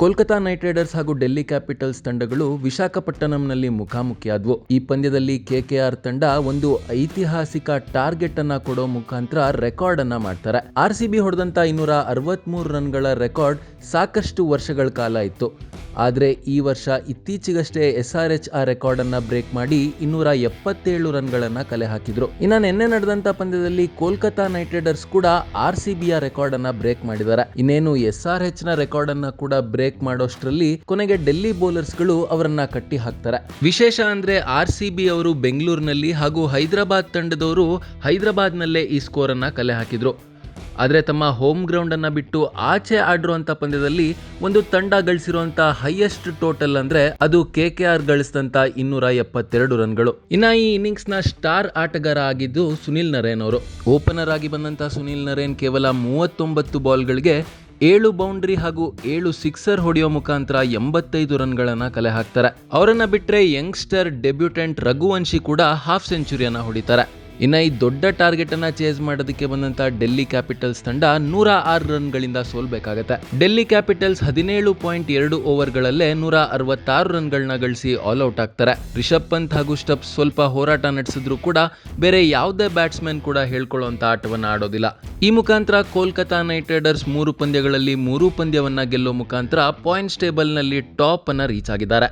Kolkata night Riders ಹಾಗೂ Delhi capitals ತಂಡಗಳು ವಿಶಾಖಪಟ್ಟಣಂನಲ್ಲಿ ಮುಖಾಮುಖಿಯಾದವು. ಈ ಪಂದ್ಯದಲ್ಲಿ ಕೆಕೆಆರ್ ತಂಡ ಒಂದು ಐತಿಹಾಸಿಕ ಟಾರ್ಗೆಟ್ ಅನ್ನ ಕೊಡೋ ಮುಖಾಂತರ ರೆಕಾರ್ಡ್ ಅನ್ನ ಮಾಡ್ತಾರೆ. ಆರ್ ಸಿ ಬಿ ಹೊಡೆದಂತ ಇನ್ನೂರ ಅರವತ್ಮೂರು ರನ್ಗಳ ರೆಕಾರ್ಡ್ ಸಾಕಷ್ಟು ವರ್ಷಗಳ ಕಾಲ ಇತ್ತು. ಆದರೆ ಈ ವರ್ಷ ಇತ್ತೀಚೆಗಷ್ಟೇ ಎಸ್ ಆರ್ ಎಚ್ ಆ ರೆಕಾರ್ಡ್ ಅನ್ನ ಬ್ರೇಕ್ ಮಾಡಿ ಇನ್ನೂರ ಎಪ್ಪತ್ತೇಳು ರನ್ಗಳನ್ನ ಕಲೆ ಹಾಕಿದ್ರು. ಇನ್ನು ನಿನ್ನೆ ನಡೆದಂತ ಪಂದ್ಯದಲ್ಲಿ ಕೋಲ್ಕತಾ ನೈಟ್ ರೈಡರ್ಸ್ ಕೂಡ ಆರ್ ಸಿ ಬಿಯ ರೆಕಾರ್ಡ್ ಅನ್ನ ಬ್ರೇಕ್ ಮಾಡಿದ್ದಾರೆ. ಇನ್ನೇನು ಎಸ್ ಆರ್ ಎಚ್ನ ರೆಕಾರ್ಡ್ ಅನ್ನ ಕೂಡ ಬ್ರೇಕ್ ಮಾಡೋಷ್ಟರಲ್ಲಿ ಕೊನೆಗೆ ಡೆಲ್ಲಿ ಬೌಲರ್ಸ್ಗಳು ಅವರನ್ನ ಕಟ್ಟಿ ಹಾಕ್ತಾರೆ. ವಿಶೇಷ ಅಂದ್ರೆ ಆರ್ ಸಿ ಬಿ ಅವರು ಬೆಂಗಳೂರಿನಲ್ಲಿ ಹಾಗೂ ಹೈದರಾಬಾದ್ ತಂಡದವರು ಹೈದರಾಬಾದ್ ನಲ್ಲೇ ಈ ಸ್ಕೋರ್ ಅನ್ನ ಕಲೆ ಹಾಕಿದ್ರು. ಆದರೆ ತಮ್ಮ ಹೋಮ್ ಗ್ರೌಂಡನ್ನು ಬಿಟ್ಟು ಆಚೆ ಆಡಿರುವಂಥ ಪಂದ್ಯದಲ್ಲಿ ಒಂದು ತಂಡ ಗಳಿಸಿರುವಂಥ ಹೈಯೆಸ್ಟ್ ಟೋಟಲ್ ಅಂದರೆ ಅದು ಕೆ ಕೆ ಆರ್ ಗಳಿಸಿದಂಥ ಇನ್ನೂರ ಎಪ್ಪತ್ತೆರಡು ರನ್ಗಳು. ಇನ್ನು ಈ ಇನ್ನಿಂಗ್ಸ್ನ ಸ್ಟಾರ್ ಆಟಗಾರ ಆಗಿದ್ದು ಸುನಿಲ್ ನರೇನ್ ಅವರು. ಓಪನರ್ ಆಗಿ ಬಂದಂಥ ಸುನಿಲ್ ನರೇನ್ ಕೇವಲ ಮೂವತ್ತೊಂಬತ್ತು ಬಾಲ್ಗಳಿಗೆ ಏಳು ಬೌಂಡ್ರಿ ಹಾಗೂ ಏಳು ಸಿಕ್ಸರ್ ಹೊಡೆಯೋ ಮುಖಾಂತರ ಎಂಬತ್ತೈದು ರನ್ಗಳನ್ನ ಕಲೆ ಹಾಕ್ತಾರೆ. ಅವರನ್ನ ಬಿಟ್ಟರೆ ಯಂಗ್ಸ್ಟರ್ ಡೆಬ್ಯೂಟೆಂಟ್ ರಘುವಂಶಿ ಕೂಡ ಹಾಫ್ ಸೆಂಚುರಿಯನ್ನ ಹೊಡಿತಾರೆ. ಇನ್ನ ಈ ದೊಡ್ಡ ಟಾರ್ಗೆಟ್ ಅನ್ನ ಚೇಸ್ ಮಾಡೋದಕ್ಕೆ ಬಂದಂತ ಡೆಲ್ಲಿ ಕ್ಯಾಪಿಟಲ್ಸ್ ತಂಡ ನೂರ ಆರು ರನ್ಗಳಿಂದ ಸೋಲ್ಬೇಕಾಗತ್ತೆ. ಡೆಲ್ಲಿ ಕ್ಯಾಪಿಟಲ್ಸ್ ಹದಿನೇಳು ಪಾಯಿಂಟ್ ಎರಡು ಓವರ್ಗಳಲ್ಲೇ ನೂರ ಅರವತ್ತಾರು ರನ್ಗಳನ್ನ ಗಳಿಸಿ ಆಲ್ ಔಟ್ ಆಗ್ತಾರೆ. ರಿಷಬ್ ಪಂತ್ ಹಾಗೂ ಸ್ಟಪ್ಸ್ ಸ್ವಲ್ಪ ಹೋರಾಟ ನಡೆಸಿದ್ರು ಕೂಡ ಬೇರೆ ಯಾವುದೇ ಬ್ಯಾಟ್ಸ್ಮನ್ ಕೂಡ ಹೇಳ್ಕೊಳ್ಳುವಂತ ಆಟವನ್ನು ಆಡೋದಿಲ್ಲ. ಈ ಮುಖಾಂತರ ಕೋಲ್ಕತಾ ನೈಟ್ ರೈಡರ್ಸ್ ಮೂರು ಪಂದ್ಯಗಳಲ್ಲಿ ಮೂರು ಪಂದ್ಯವನ್ನ ಗೆಲ್ಲೋ ಮುಖಾಂತರ ಪಾಯಿಂಟ್ಸ್ ಟೇಬಲ್ನಲ್ಲಿ ಟಾಪ್ ಅನ್ನ ರೀಚ್ ಆಗಿದ್ದಾರೆ.